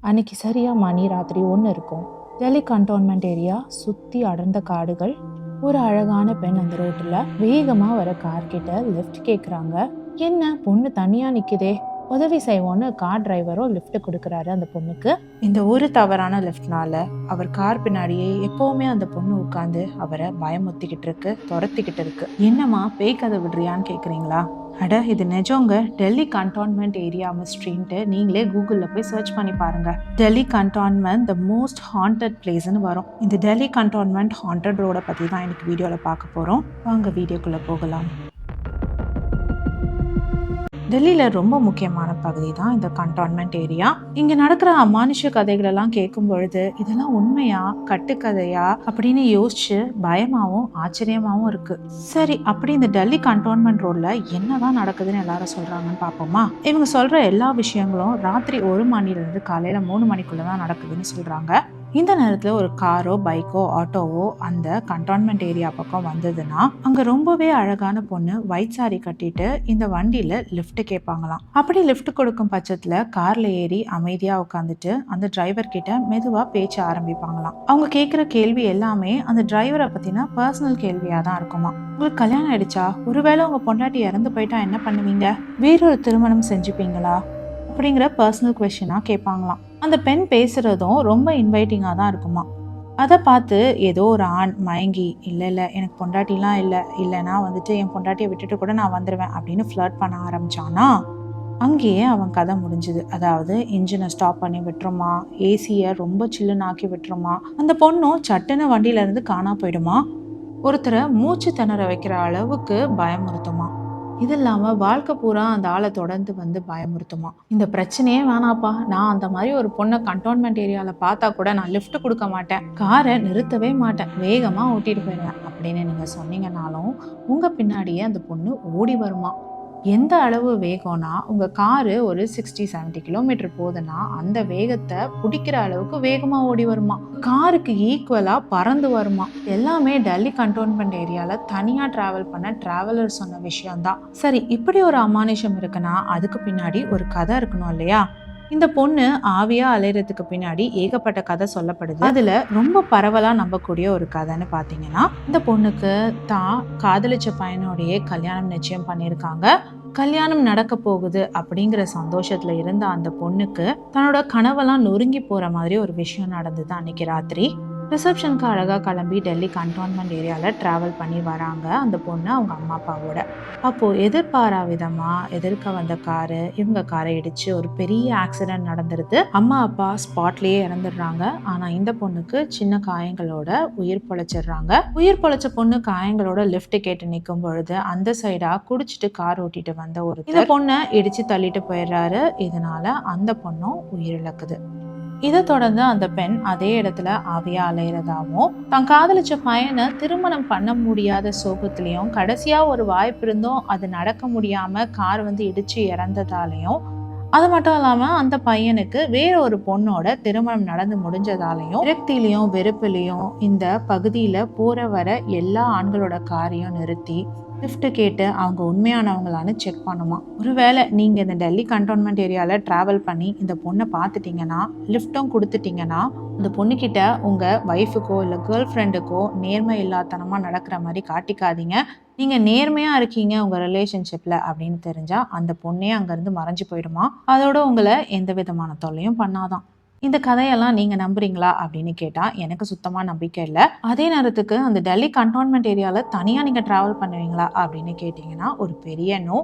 அன்னைக்கு சரியாக மணி ராத்திரி ஒன்று இருக்கும். டெல்லி கண்டோன்மெண்ட் ஏரியா சுற்றி அடர்ந்த காடுகள். ஒரு அழகான பெண் அந்த ரோட்டில் வேகமாக வர கார் கிட்ட கேட்குறாங்க என்ன பொண்ணு தனியாக நிற்குதே உதவி செய்வோன்னு கார் டிரைவரும் லிஃப்ட் கொடுக்குறாரு அந்த பொண்ணுக்கு. இந்த ஒரு தவறான லிஃப்ட்னால அவர் கார் பின்னாடியே எப்பவுமே அந்த பொண்ணு உட்காந்து அவரை பயமுத்திக்கிட்டு இருக்கு துரத்திக்கிட்டு இருக்கு. என்னம்மா பேய் கதை விடுறியான்னு கேட்குறீங்களா அட இது நிஜங்க. டெல்லி கண்டான்மெண்ட் ஏரியா மிஸ்ட்ரின்ட்டு நீங்களே கூகுளில் போய் சர்ச் பண்ணி பாருங்கள் Delhi cantonment the most haunted பிளேஸ்னு வரும். இந்த டெல்லி கண்டான்மெண்ட் ஹாண்டட் ரோட பற்றி தான் எனக்கு வீடியோவில் பார்க்க போகிறோம் வாங்க வீடியோக்குள்ளே போகலாம். டெல்லியில் ரொம்ப முக்கியமான பகுதி தான் இந்த கண்டான்மெண்ட் ஏரியா இங்கே நடக்கிற அமானுஷ கதைகளெல்லாம் கேட்கும் பொழுது இதெல்லாம் உண்மையா கட்டுக்கதையா அப்படின்னு யோசிச்சு பயமாகவும் ஆச்சரியமாகவும் இருக்கு. சரி அப்படி இந்த டெல்லி கண்டோன்மெண்ட் ரோட்ல என்னதான் நடக்குதுன்னு எல்லாரும் சொல்றாங்கன்னு பார்ப்போமா? இவங்க சொல்ற எல்லா விஷயங்களும் ராத்திரி ஒரு மணிலேருந்து காலையில் காலையில மூணு மணிக்குள்ள தான் நடக்குதுன்னு சொல்றாங்க. இந்த நேரத்தில் ஒரு காரோ பைக்கோ ஆட்டோவோ அந்த கண்டான்மெண்ட் ஏரியா பக்கம் வந்ததுன்னா அங்கே ரொம்பவே அழகான பொண்ணு ஒயிட் சாரி கட்டிட்டு இந்த வண்டியில் லிஃப்ட் கேட்பாங்களாம் அப்படி லிஃப்ட் கொடுக்கும் பட்சத்தில் காரில் ஏறி அமைதியாக உட்காந்துட்டு அந்த டிரைவர் கிட்ட மெதுவாக பேச்ச ஆரம்பிப்பாங்களாம். அவங்க கேட்குற கேள்வி எல்லாமே அந்த டிரைவரை பற்றின பர்சனல் கேள்வியாக தான் இருக்குமா உங்களுக்கு கல்யாணம் ஆயிடுச்சா? ஒருவேளை உங்கள் பொண்டாட்டி இறந்து போயிட்டா என்ன பண்ணுவீங்க? வேறொரு திருமணம் செஞ்சுப்பீங்களா? அப்படிங்கிற பர்சனல் கொஷினாக கேட்பாங்களாம் அந்த பெண் பேசுகிறதும் ரொம்ப இன்வைட்டிங்காக தான் இருக்குமா? அதை பார்த்து ஏதோ ஒரு ஆண் மயங்கி இல்லை இல்லை எனக்கு பொண்டாட்டிலாம் இல்லை இல்லைனா வந்துட்டு என் பொண்டாட்டியை விட்டுட்டு கூட நான் வந்துடுவேன் அப்படின்னு ஃப்ளர்ட் பண்ண ஆரம்பிச்சானா? அங்கேயே அவன் கதை முடிஞ்சுது. அதாவது இன்ஜினை ஸ்டாப் பண்ணி விட்டுருமா? ஏசியை ரொம்ப சில்லுன்னு ஆக்கி விட்டுருமா? அந்த பொண்ணும் சட்டுன்னு வண்டியிலேருந்து காணா போயிடுமா? ஒருத்தரை மூச்சு திணற வைக்கிற அளவுக்கு பயமுறுத்துமா? இது இல்லாமல் வாழ்க்கை பூரா அந்த ஆளை தொடர்ந்து வந்து பயமுறுத்துமா? இந்த பிரச்சனையே வேணாப்பா. நான் அந்த மாதிரி ஒரு பொண்ணை கண்டோன்மெண்ட் ஏரியாவில் பார்த்தா கூட நான் லிஃப்ட் கொடுக்க மாட்டேன். காரை நிறுத்தவே மாட்டேன். வேகமாக ஓட்டிட்டு போயிடுவேன். அப்படின்னு நீங்கள் சொன்னீங்கனாலும் உங்கள் பின்னாடியே அந்த பொண்ணு ஓடி வருமா? எந்த அளவு வேகம்னா உங்கள் காரு ஒரு சிக்ஸ்டி செவன்ட்டி கிலோமீட்டர் போகுதுன்னா அந்த வேகத்தை பிடிக்கிற அளவுக்கு வேகமாக ஓடி வருமா? காருக்கு ஈக்குவலாக பறந்து வருமா? எல்லாமே டெல்லி கண்டோன்மெண்ட் ஏரியாவில் தனியாக ட்ராவல் பண்ண ட்ராவலர் சொன்ன விஷயம்தான். சரி இப்படி ஒரு அமானுஷம் இருக்குன்னா அதுக்கு பின்னாடி ஒரு கதை இருக்கணும் இல்லையா? இந்த பொண்ணு ஆவியா அலையிறதுக்கு பின்னாடி ஏகப்பட்ட கதை சொல்லப்படுது. அதுல ரொம்ப பரவலா நம்பக்கூடிய ஒரு கதைன்னு பாத்தீங்கன்னா இந்த பொண்ணுக்கு தான் காதலிச்ச பையனுடைய கல்யாணம் நிச்சயம் பண்ணியிருக்காங்க. கல்யாணம் நடக்க போகுது அப்படிங்கிற சந்தோஷத்துல இருந்த அந்த பொண்ணுக்கு தன்னோட கனவெல்லாம் நொறுங்கி போற மாதிரி ஒரு விஷயம் நடந்தது அன்னைக்கு ராத்திரி. ரிசப்ஷனுக்கு அழகாக கிளம்பி டெல்லி கண்டோன்மெண்ட் ஏரியாவில் ட்ராவல் பண்ணி வராங்க அந்த பொண்ணு அவங்க அம்மா அப்பாவோட அப்போது எதிர்பாரா விதமாக எதிர்க்க வந்த காரு இவங்க காரை இடித்து ஒரு பெரிய ஆக்சிடென்ட் நடந்துருது. அம்மா அப்பா ஸ்பாட்லேயே இறந்துடுறாங்க. ஆனால் இந்த பொண்ணுக்கு சின்ன காயங்களோட உயிர் பொழைச்சிடுறாங்க. உயிர் பொழைச்ச பொண்ணு காயங்களோட லிஃப்ட் கேட்டு நிற்கும் பொழுது அந்த சைடாக குடிச்சிட்டு கார் ஓட்டிட்டு வந்த ஒரு இந்த பொண்ணை இடித்து தள்ளிட்டு போயிடுறாரு. இதனால அந்த பொண்ணும் உயிரிழக்குது. இதை தொடர்ந்து அந்த பெண் அதே இடத்துல ஆவியா அலையிறதாவும் தான் காதலிச்ச பையனை திருமணம் பண்ண முடியாத சோகத்திலையும் கடைசியா ஒரு வாய்ப்பு இருந்தும் அது நடக்க முடியாம கார் வந்து இடிச்சு இறந்ததாலையும் அது மட்டும் இல்லாமல் அந்த பையனுக்கு வேற ஒரு பொண்ணோட திருமணம் நடந்து முடிஞ்சதாலையும் விரக்தியிலையும் வெறுப்புலையும் இந்த பகுதியில் போற வர எல்லா ஆண்களோட காரையும் நிறுத்தி லிஃப்ட் கேட்டு அவங்க உண்மையானவங்களான்னு செக் பண்ணுமா ஒருவேளை நீங்கள் இந்த டெல்லி கண்டோன்மெண்ட் ஏரியாவில் ட்ராவல் பண்ணி இந்த பொண்ணை பார்த்துட்டீங்கன்னா லிஃப்ட்டும் கொடுத்துட்டிங்கன்னா அந்த பொண்ணுக்கிட்ட உங்கள் ஒய்ஃபுக்கோ இல்லை கேர்ள் ஃப்ரெண்டுக்கோ நேர்மை இல்லாதனமாக நடக்கிற மாதிரி காட்டிக்காதீங்க. நீங்கள் நேர்மையாக இருக்கீங்க உங்கள் ரிலேஷன்ஷிப்பில் அப்படின்னு தெரிஞ்சால் அந்த பொண்ணே அங்கேருந்து மறைஞ்சு போயிடுமா? அதோட உங்களை எந்த விதமான தொல்லையும் பண்ணாதான். இந்த கதையெல்லாம் நீங்கள் நம்புறீங்களா அப்படின்னு கேட்டால் எனக்கு சுத்தமாக நம்பிக்கை இல்லை. அதே நேரத்துக்கு அந்த டெல்லி கண்டோன்மெண்ட் ஏரியாவில் தனியாக நீங்கள் ட்ராவல் பண்ணுவீங்களா அப்படின்னு கேட்டிங்கன்னா ஒரு பெரிய நோ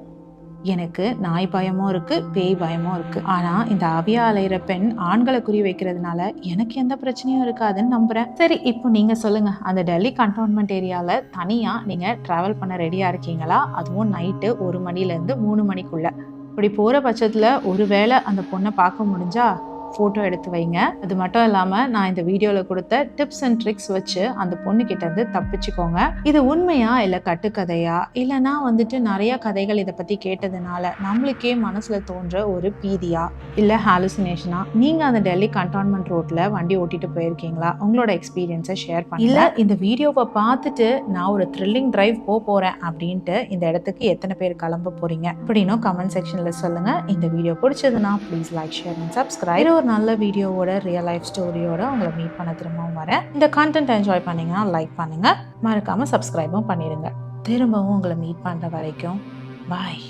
எனக்கு நாய் பயமும் இருக்கு பேய் பயமும் இருக்கு. ஆனா இந்த அவியா அலையிற பெண் ஆண்களை குறி வைக்கிறதுனால எனக்கு எந்த பிரச்சனையும் இருக்காதுன்னு நம்புறேன். சரி இப்போ நீங்க சொல்லுங்க. அந்த டெல்லி கண்டோன்மெண்ட் ஏரியால தனியா நீங்க டிராவல் பண்ண ரெடியா இருக்கீங்களா? அதுவும் நைட்டு ஒரு மணில இருந்து மூணு மணிக்குள்ள. இப்படி போற பட்சத்துல ஒருவேளை அந்த பொண்ணை பார்க்க முடிஞ்சா ஃபோட்டோ எடுத்து வைங்க. அது மட்டும் இல்லாமல் நான் இந்த வீடியோவில் கொடுத்த டிப்ஸ் அண்ட் ட்ரிக்ஸ் வச்சு அந்த பொண்ணுக்கிட்ட இருந்து தப்பிச்சுக்கோங்க. இது உண்மையா இல்லை கட்டுக்கதையா? இல்லைனா வந்துட்டு நிறைய கதைகள் இதை பற்றி கேட்டதுனால நம்மளுக்கே மனசில் தோன்ற ஒரு பீதியா? இல்லை ஹாலுசினேஷனா நீங்கள் அந்த டெல்லி கண்டான்மெண்ட் ரோட்டில் வண்டி ஓட்டிட்டு போயிருக்கீங்களா? உங்களோட எக்ஸ்பீரியன்ஸை ஷேர் பண்ணி இல்லை இந்த வீடியோவை பார்த்துட்டு நான் ஒரு த்ரில்லிங் டிரைவ் போக போகிறேன் அப்படின்ட்டு இந்த இடத்துக்கு எத்தனை பேர் கிளம்ப போகிறீங்க அப்படின்னும் கமெண்ட் செக்ஷனில் சொல்லுங்கள் இந்த வீடியோ பிடிச்சதுன்னா please like share and subscribe ஒரு ஒரு நல்ல வீடியோவோட ரியல் லைஃப் ஸ்டோரியோட உங்களை மீட் பண்ண திரும்பவும் வரேன். இந்த கண்டென்ட் என்ஜாய் பண்ணீங்கன்னா லைக் பண்ணுங்க. மறக்காம சப்ஸ்கிரைபும் பண்ணிடுங்க திரும்பவும் உங்களை மீட் பண்ணுற வரைக்கும் பாய்